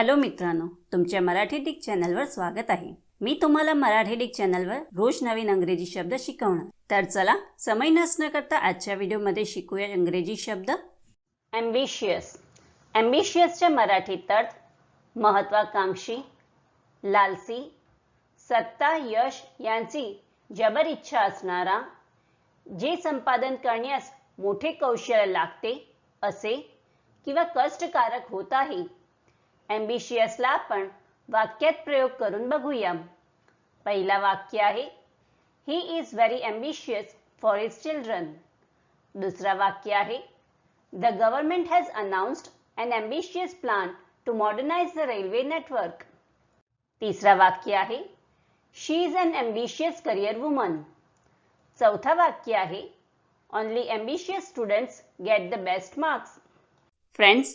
Hello मित्रांनो तुमच्या Marathi Dick चॅनलवर स्वागत आहे. मी तुम्हाला मराठी डिक चॅनलवर रोज नवीन अंग्रेजी शब्द शिकवणार. तर चला समय नसणं करता आजच्या व्हिडिओमध्ये शिकूया इंग्रजी शब्द. ॲम्बिशियस ॲम्बिशियसच्या मराठीत अर्थ महत्वाकांक्षी लालसी सत्ता यश यांची जबर इच्छा असणारा जे संपादन करण्यास मोठे कौशल्य लागते असे किंवा कष्टकारक होत आहे ॲम्बिशियसला आपण वाक्यात प्रयोग करून बघूया. पहिला वाक्य आहे he is very ambitious for is children दुसरा वाक्य आहे the government has announced an ambitious plan to modernise the railway network तिसरा वाक्य आहे she is an ambitious career woman चौथा वाक्य आहे only ambitious students get the best marks friends